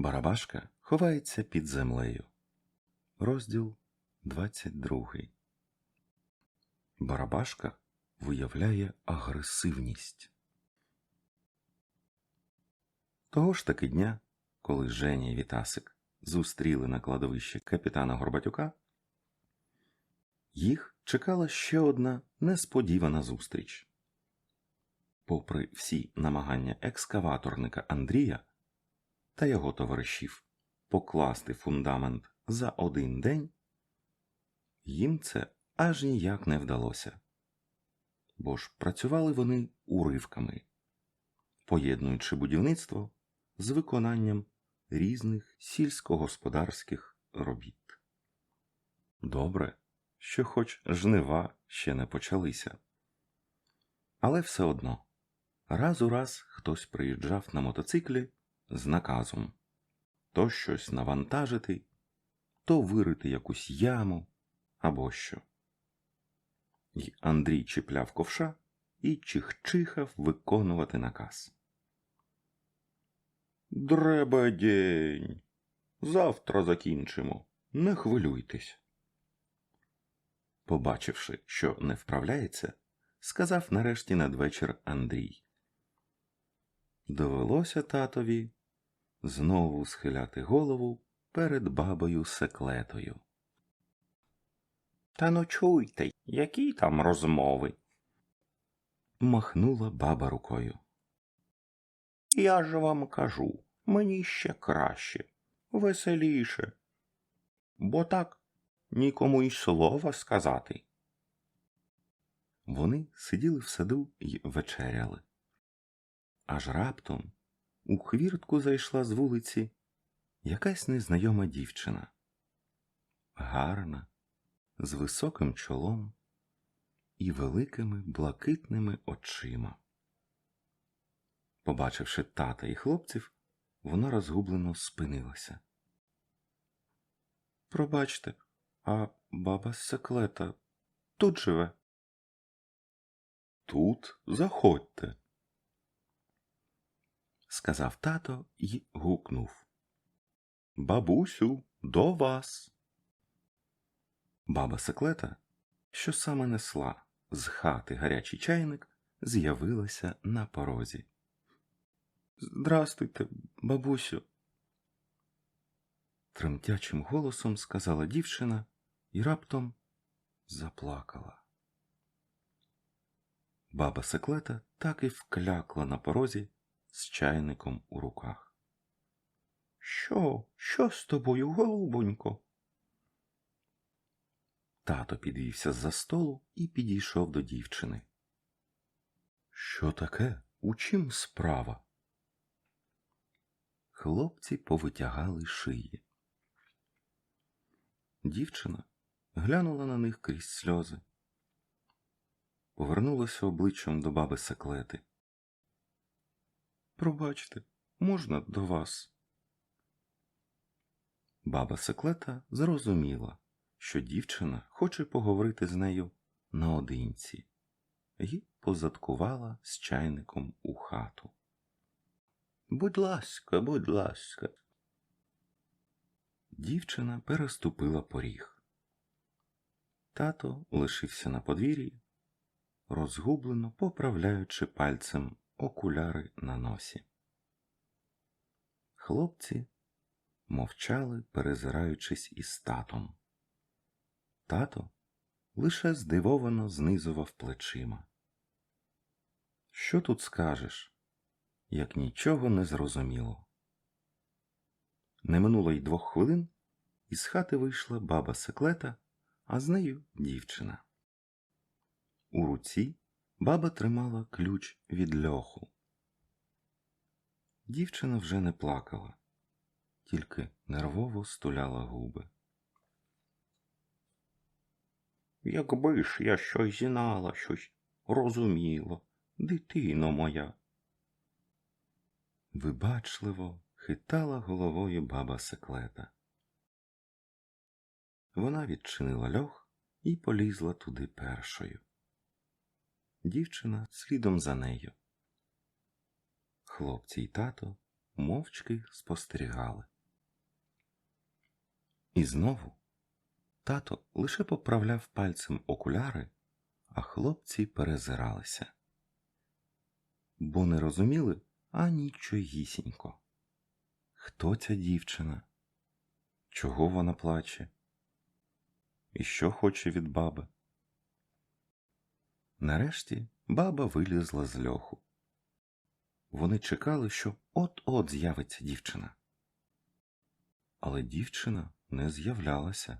Барабашка ховається під землею. Розділ 22. Барабашка виявляє агресивність. Того ж таки дня, коли Женя і Вітасик зустріли на кладовищі капітана Горбатюка, їх чекала ще одна несподівана зустріч. Попри всі намагання екскаваторника Андрія та його товаришів покласти фундамент за один день, їм це аж ніяк не вдалося. Бо ж працювали вони уривками, поєднуючи будівництво з виконанням різних сільськогосподарських робіт. Добре, що хоч жнива ще не почалися. Але все одно раз у раз хтось приїжджав на мотоциклі з наказом то щось навантажити, то вирити якусь яму або що. І Андрій чіпляв ковша і чихчихав виконувати наказ. Дребедень. Завтра закінчимо. Не хвилюйтесь. Побачивши, що не вправляється, сказав нарешті надвечір Андрій. Довелося татові знову схиляти голову перед бабою секлетою. Та ну чуйте, які там розмови? махнула баба рукою. Я ж вам кажу, мені ще краще, веселіше. Бо так нікому й слова сказати. Вони сиділи в саду й вечеряли. Аж раптом у хвіртку зайшла з вулиці якась незнайома дівчина. Гарна, з високим чолом і великими блакитними очима. Побачивши тата і хлопців, вона розгублено спинилася. Пробачте, а баба секлета тут живе? Тут заходьте, сказав тато і гукнув. Бабусю, до вас. Баба секлета, що саме несла з хати гарячий чайник, з'явилася на порозі. Здрастуйте, бабусю. Тремтячим голосом сказала дівчина і раптом заплакала. Баба секлета так і вклякла на порозі з чайником у руках. Що, що з тобою, голубонько? Тато підвівся з-за столу і підійшов до дівчини. Що таке? У чим справа? Хлопці повитягали шиї. Дівчина глянула на них крізь сльози, повернулася обличчям до баби секлети. Пробачте, можна до вас? Баба секлета зрозуміла, що дівчина хоче поговорити з нею наодинці, і позадкувала з чайником у хату. Будь ласка, будь ласка. Дівчина переступила поріг. Тато лишився на подвір'ї, розгублено поправляючи пальцем окуляри на носі. Хлопці мовчали, перезираючись із татом. Тато лише здивовано знизував плечима. Що тут скажеш, як нічого не зрозуміло? Не минуло й двох хвилин, із хати вийшла баба секлета, а з нею дівчина. У руці баба тримала ключ від льоху. Дівчина вже не плакала, тільки нервово стуляла губи. Якби ж я щось знала, щось розуміла, дитино моя. Вибачливо хитала головою баба секлета. Вона відчинила льох і полізла туди першою. Дівчина слідом за нею. Хлопці й тато мовчки спостерігали. І знову тато лише поправляв пальцем окуляри, а хлопці перезиралися, бо не розуміли анічогісінько. Хто ця дівчина? Чого вона плаче? І що хоче від баби? Нарешті баба вилізла з льоху. Вони чекали, що от-от з'явиться дівчина. Але дівчина не з'являлася.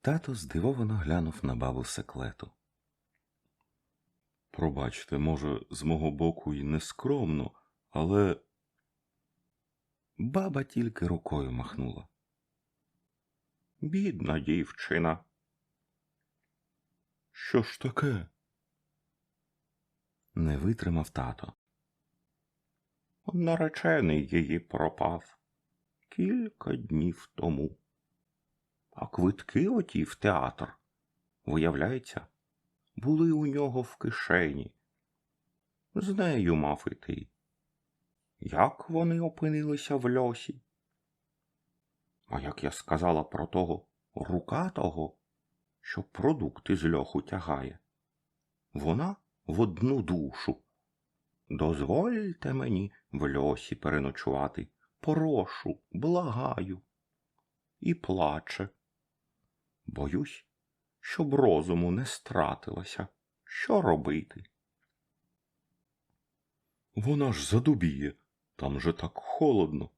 Тато здивовано глянув на бабу секлету. Пробачте, може, з мого боку й нескромно, але. Баба тільки рукою махнула. Бідна дівчина. Що ж таке? Не витримав тато. Наречений її пропав кілька днів тому. А квитки оті в театр, виявляється, були у нього в кишені. З нею мав іти. Як вони опинилися в льосі? А як я сказала про того рукатого, що продукти з льоху тягає, вона в одну душу. Дозвольте мені в льосі переночувати, прошу, благаю. І плаче. Боюсь, щоб розуму не стратилася. Що робити? Вона ж задубіє, там же так холодно.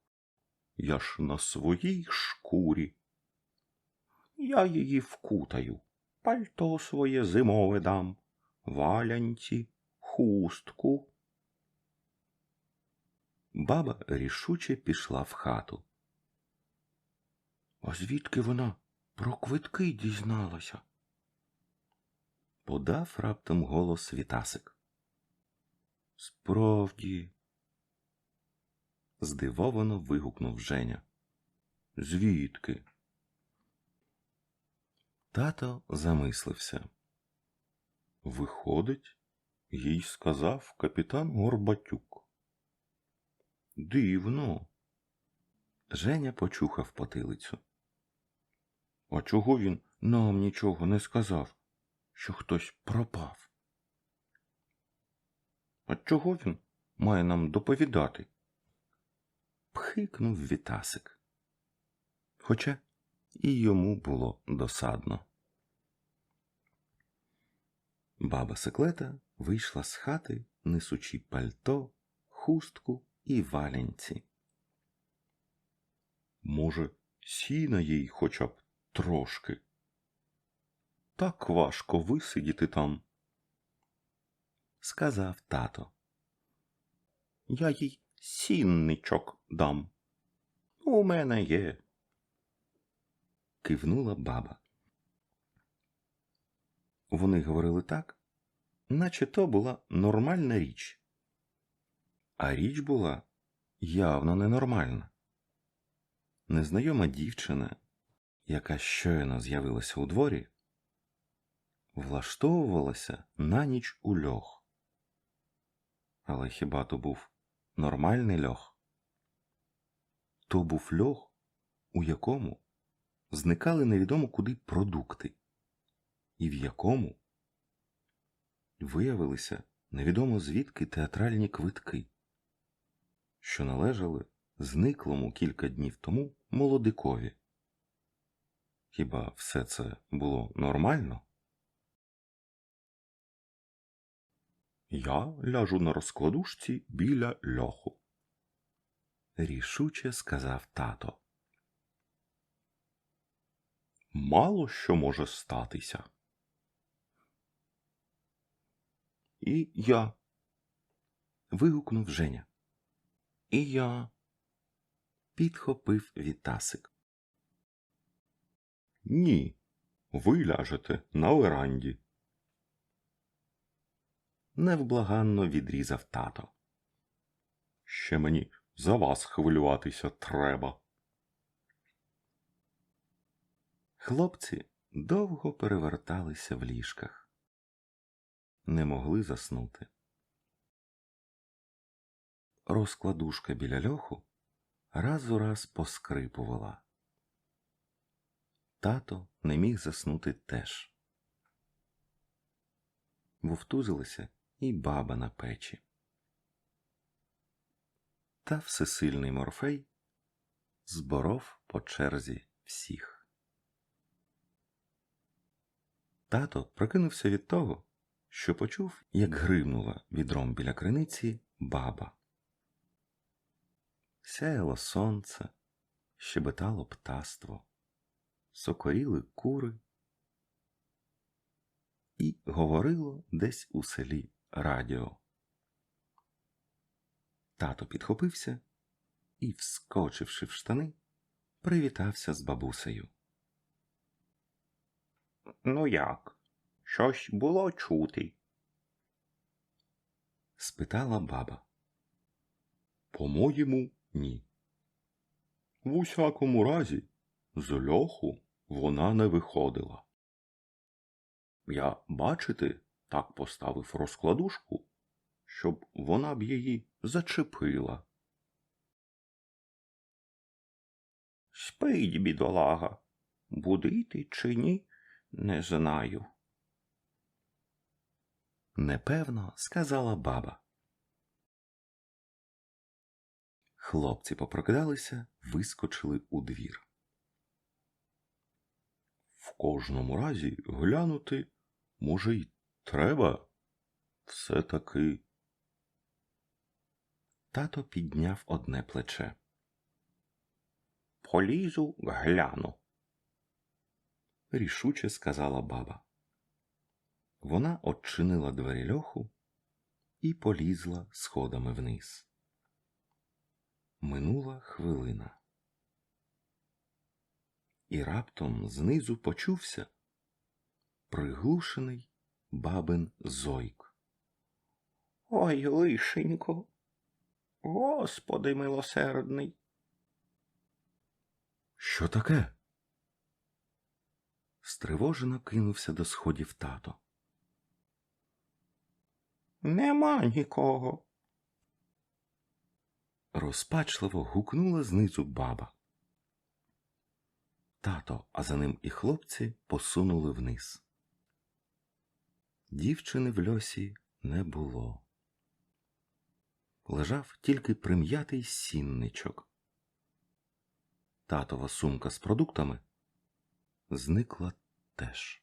Я ж на своїй шкурі. Я її вкутаю, пальто своє зимове дам, валянці, хустку. Баба рішуче пішла в хату. А звідки вона про квитки дізналася? Подав раптом голос Вітасик. Справді, здивовано вигукнув Женя. Звідки? Тато замислився. Виходить, їй сказав капітан Горбатюк. Дивно. Женя почухав потилицю. А чого він нам нічого не сказав, що хтось пропав? А чого він має нам доповідати? Пхикнув Вітасик. Хоча і йому було досадно. Баба Секлета вийшла з хати, несучи пальто, хустку і валянці. Може, сіна їй хоча б трошки. Так важко висидіти там, сказав тато. Я їй сінничок дам. У мене є. Кивнула баба. Вони говорили так, наче то була нормальна річ. А річ була явно ненормальна. Незнайома дівчина, яка щойно з'явилася у дворі, влаштовувалася на ніч у льох. Але хіба то був нормальний льох? То був льох, у якому зникали невідомо куди продукти, і в якому виявилися невідомо звідки театральні квитки, що належали зниклому кілька днів тому молодикові. Хіба все це було нормально? Я ляжу на розкладушці біля льоху, рішуче сказав тато. Мало що може статися. І я. вигукнув Женя. І я. підхопив Вітасик. Ні, ви ляжете на веранді. Невблаганно відрізав тато. Ще мені за вас хвилюватися треба. Хлопці довго переверталися в ліжках, не могли заснути. Розкладушка біля льоху раз у раз поскрипувала. Тато не міг заснути теж. Вовтузилася і баба на печі. Та всесильний морфей зборов по черзі всіх. Тато прокинувся від того, що почув, як гримнула відром біля криниці баба. Сяяло сонце, щебетало птаство, сокоріли кури, і говорило десь у селі радіо. Тато підхопився і, вскочивши в штани, привітався з бабусею. Ну як? Щось було чути. спитала баба. По-моєму, ні. В усякому разі, з льоху вона не виходила. Я, бачите, так поставив розкладушку, щоб вона б її зачепила. Спить, бідолага. Будити чи ні, не знаю. Непевно, сказала баба. Хлопці попрокидалися, вискочили у двір. В кожному разі глянути, може, й треба. Все таки. Тато підняв одне плече. Полізу, гляну. Рішуче сказала баба. Вона odчинила двері льоху і полізла сходами вниз. Минула хвилина. І раптом знизу почувся приглушений бабин зойк. Ой, лишенько. Господи милосердний. Що таке? Стривожено кинувся до сходів тато. Нема нікого. Розпачливо гукнула знизу баба. Тато, а за ним і хлопці посунули вниз. Дівчини в льосі не було. Лежав тільки прим'ятий сінничок. Татова сумка з продуктами зникла теж.